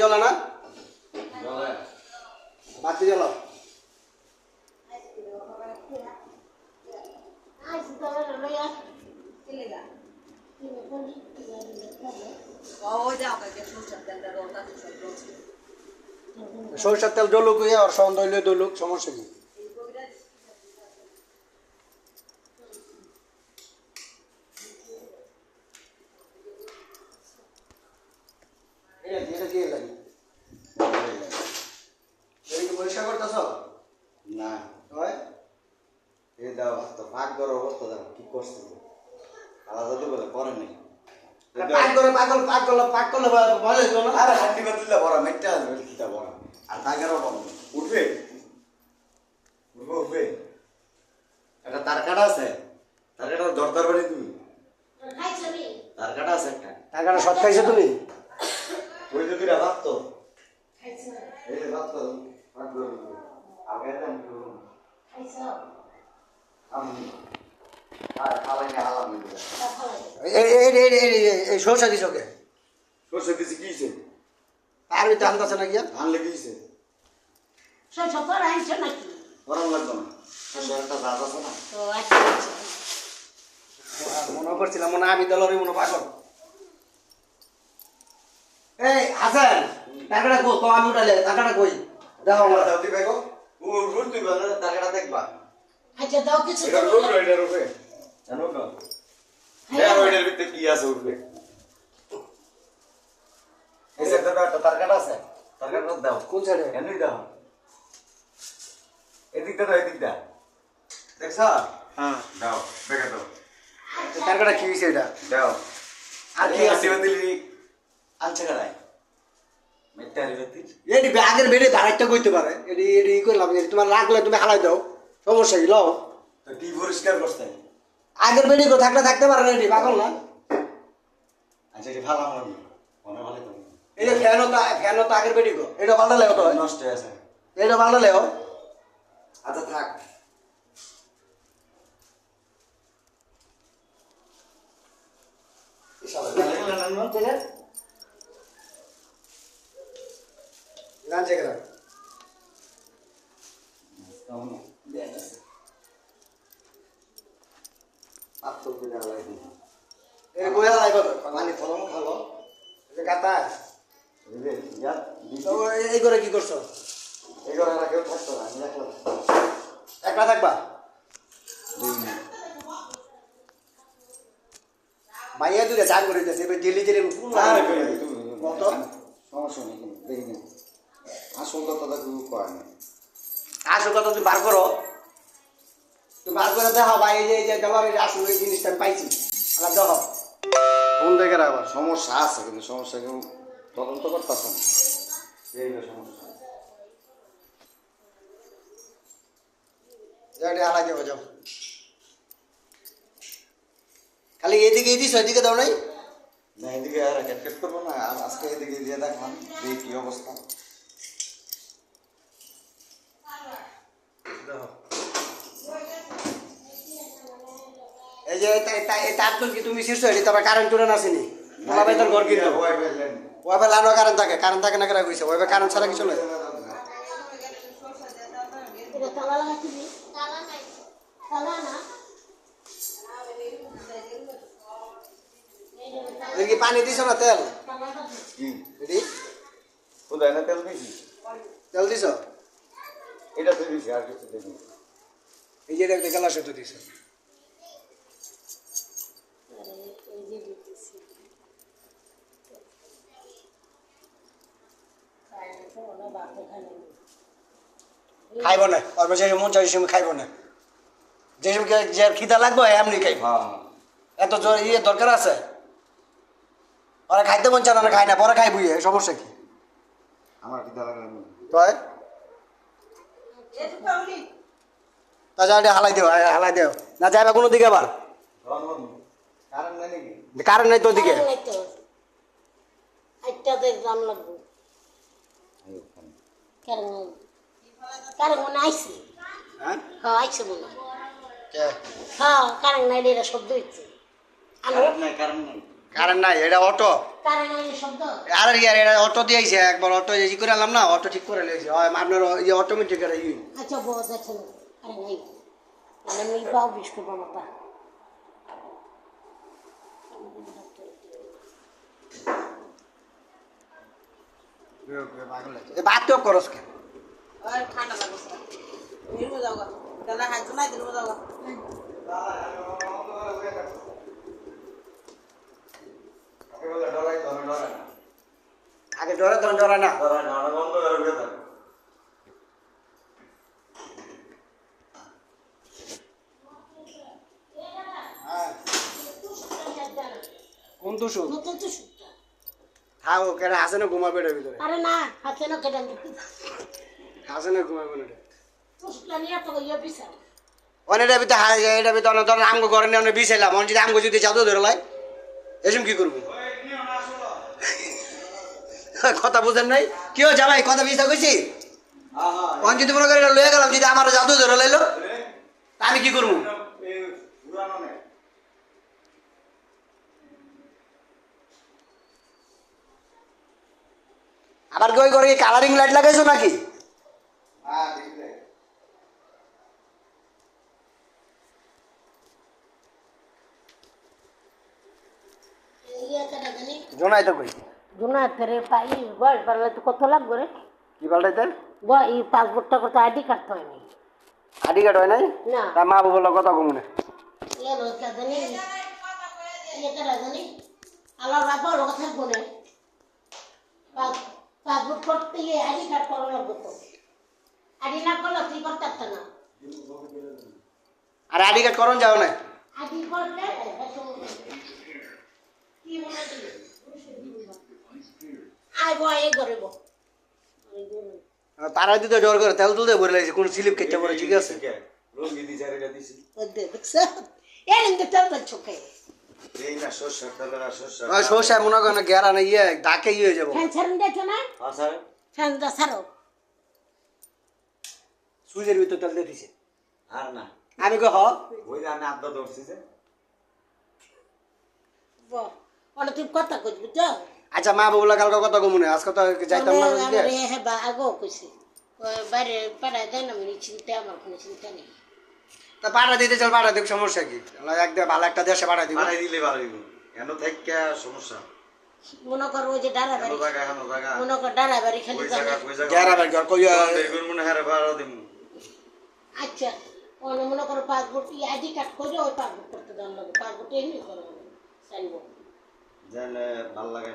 জ্বলে না? বাতি জ্বলাও। সরষের তেল ডলুক হয়ে আর সন্দ হইলে ডলুক সমস্যা কি? এটা কি লাগে এটা কি পরিষ্কার করতেছ না হয় এই দাও তো পাক করার অবস্থা দাও কি করছে আলাদা তো বলে করে নাই। পাক করে পাগল পাক করলে পাক করলে ভয় লাগতো না? আরে হাড্ডি বাতিলে বড় মেটটা আসবে কিটা বড় আর টাকারও বড় উঠবে? উঠবে উঠবে। একটা তার কাটা আছে। তার কাটা দরদার বাড়ি তুমি? তার কাটা আছে একটা। টাকাটা সব খাইছো তুমি ওই যে দুইটা ভাত তো এই যে ভাত তো ভাত করে দিবে। আগে দেন আমি আর খালাই না হালাম দিবে এই এই এই এই এই- এই সরষা কে সরষে হইছে আর ওই দাম আছে না গিয়া আনলে কি হইছে গরম লাগবে না সরষে একটা আছে না মনে করছিলাম মনে হয় আমি দলের মনে পাগল এই হাসান টাকাটা কো তো আমি উঠালে টাকাটা কই দেখো আমার দাও দিবে গো দিবে না তার কাটা দেখবা। আচ্ছা দাও কিছু এটা জানো না হ্যাঁ। ভিতরে কি আছে উঠবে এই যে দাদা একটা আছে। তার দাও। কোন সাইডে এমনি দাও। এদিকটা দাও এদিকটা দেখছ? হ্যাঁ। দাও বেগে দাও। টাকাটা কি হয়েছে এটা? দাও। আর কি আছে? দিলি আনছে রিবেতি এটি আগের বেড়ে ধারাইটা কইতে পারে। এটি এটি ই করলাম তোমার লাগলে তুমি হালাই দাও। সমস্যা কি লও। তো কি পরিষ্কার করতে আগের বেড়ে কো থাকলে থাকতে পারে না এটি পাগল না? আচ্ছা এটি ভালো আমার মনে ভালো তো এই যে ফ্যানও তো ফ্যানও তো আগের বেড়ে কো এটা পাল্টালে তো। নষ্ট হয়ে আছে এটা পাল্টালে হয় আচ্ছা থাক। ফলন ভালো এই যে বুঝলে ইয়ার তো এই- এই করে কি করছ? এগারো আর কেউ থাকতো না আমি রাখলাম একলা থাকবা? মাইয়া দুইটা জাগ করে দিতেছে এবার তুমি কত? সমস্যা নেই দেখি আসল কথা তো কেউ কয় না আসল কথা তুমি বার করো। তুমি বার করে দেখো ভাই এই যে এই যে দেওয়ার এই আসল এই জিনিসটা আমি পাইছি। আলাদা দেখো। কোন জায়গায় আবার সমস্যা আছে কিন্তু সমস্যা কেউ তদন্ত করতেছে না। এই হলো সমস্যা। এটা আলাদা দেবো যাও। খালি এদিকে দিস এদিকে দাও নাই? না এদিকে আর ক্যাটকেট করব না আজকে এদিকে দিয়ে দেখলাম দেখি কি অবস্থা। এই যে এটা এটা এটা তো কি তুমি শীর্ষ এটি তবে কারেন্ট টুরে আসেনি তোমার বেতন ঘর কিনতে। ওয়াইফাই লানো। কারেন্ট থাকে কারেন্ট থাকে না কেন কইছে? ওয়াইফাই কারেন্ট ছাড়া কি চলে এটা তালা লাগাইছিলি তালা নাই। তালা না এদিকে কি পানি দিছ না তেল? কোথায় না তেল দিয়েছি তেল দিছ? এটা তো দিয়েছি আর কিছু এই যে দিছ আরে এই যে দিতেছি খাইলে তো ওনা বাপে খাইলে খাইব না যে মন চাই সময় খাইব না। যে সময় যে খিদা লাগবে এমনি খাইব। হ্যাঁ। এত জোর ইয়ে দরকার আছে? ওরা খাইতে মন চায় না খায় না পরে খাই বুঝে সমস্যা কি? আমার তাছাড়া এটা হালাই দেও হালাই দেও। না যাবে কোনো দিকে আবার? কারণ নাই নাকি? কারেন্ট নাই তো দিকে? লাগবে নাই কারেন্ট মনে আইছে হ্যাঁ? হ্যাঁ আইছে মনে কে? হ্যাঁ কারেন্ট নাই এটা শব্দ হচ্ছে কারণ নাই কারণ নাই। এটা অটো। কারণ আর ইয়ার এটা অটো দিয়েছে একবার অটো ই করে আনলাম না অটো ঠিক করে লিয়েছে আপনার ইয়ে অটোমেটিক ই। আচ্ছা দেখছেন আরে নাই। মানে আমি বাউ বিস্কুট বানাতা। বাদ তো করস কে ঠান্ডা লাগছে। নির্মু যাও গা। তাহলে হাত নাই দিলমু যাও গা। আগে ডরে তখন ডরে না। কোন তো থাকো কেন হাসে না ঘুমাবে এটার ভিতরে। আরে না হাতে না কেটে হাসে না ঘুমাবে না এটা। তো সুখটা নিয়ে তো অনেকটা ভিতরে হাসে এটা ভিতরে অনেক ধরেন আমগো ঘরে নিয়ে অনেক বিষাইলাম অনেক যদি আমগো যদি জাদু ধরে লাই। এসম কি করব? কথা বুঝেন নাই? কি হচ্ছে ভাই? কথা বিষয় কইছি? অন যদি মনে করি এটা লয়ে গেলাম যদি আমার জাদু ধরে লাইলো। আমি কি করব? আবার কি ওই ঘরে কালারিং লাইট লাগাইছো নাকি? ইয়ে জোনাই তো কই? দুনা তেরে পাই বয়স বাড়লে তো কত লাগবে রে? কি বয় এই পাসপোর্টটা করতে আইডি কার্ড তো হয়নি। আডি কাট হয় নাই? না। তা মা বলল কথা কমুনে ইয়ে লোক জানি ইয়ে কেটে জানি? আল্লাহ রাখো লোক থাকব না পাসপোর্ট করতে গিয়ে আইডি কার্ড করা লাগবে তো আইডি না করলে তুই করতে পারত না। আর আডি কাট করন যাও না। আইডি করলে কি মনে দিলি? আয় বয় করব তারা দিতে ডর করে তেল তুলতে ভরে লাগছে কোন স্লিপ কেটে পরে ঠিক আছে? রোজ দিদি চারিটা দিছি। দেখছ? এর ইন্দে তেল চোখে। সরষায় মনে করেন গেরা না ইয়ে ডাকে ইয়ে হয়ে যাব। ফ্যান ছাড়ুন দেখছ না? ফ্যান দা ছাড়ো সুইচের ভিতর তেল দিয়ে দিছে। আর না। আমি কো ওই যে আড্ডা ধরছি যে। অনেক তুই কথা বুঝছ? আচ্ছা মা বাবুলা কালকে কথা কমুনে আজকে তো যাইতাম না হ্যাঁ আগো কইছি। বাইরে পাড়ায় দেয় না মানে চিন্তা আমার কোনো চিন্তা নেই। তা পাঠা দিতে চল পাঠা দেব সমস্যা কি? একদম ভালো একটা দেশে পাঠা দিব বাড়াই দিলে বাড়াই দিব কেন থেকে সমস্যা। মনে করো ওই যে ডারা বাড়ি মনে কর ডারা বাড়ি খালি কই মনে হারে ভাড়া আচ্ছা অন্য মনে করো পাসপোর্ট আইডি কার্ড করে ওই পাসপোর্ট করতে দেওয়ার লাগে পাসপোর্ট এমনি করো সাইনবোর্ড। জানলে ভালো লাগে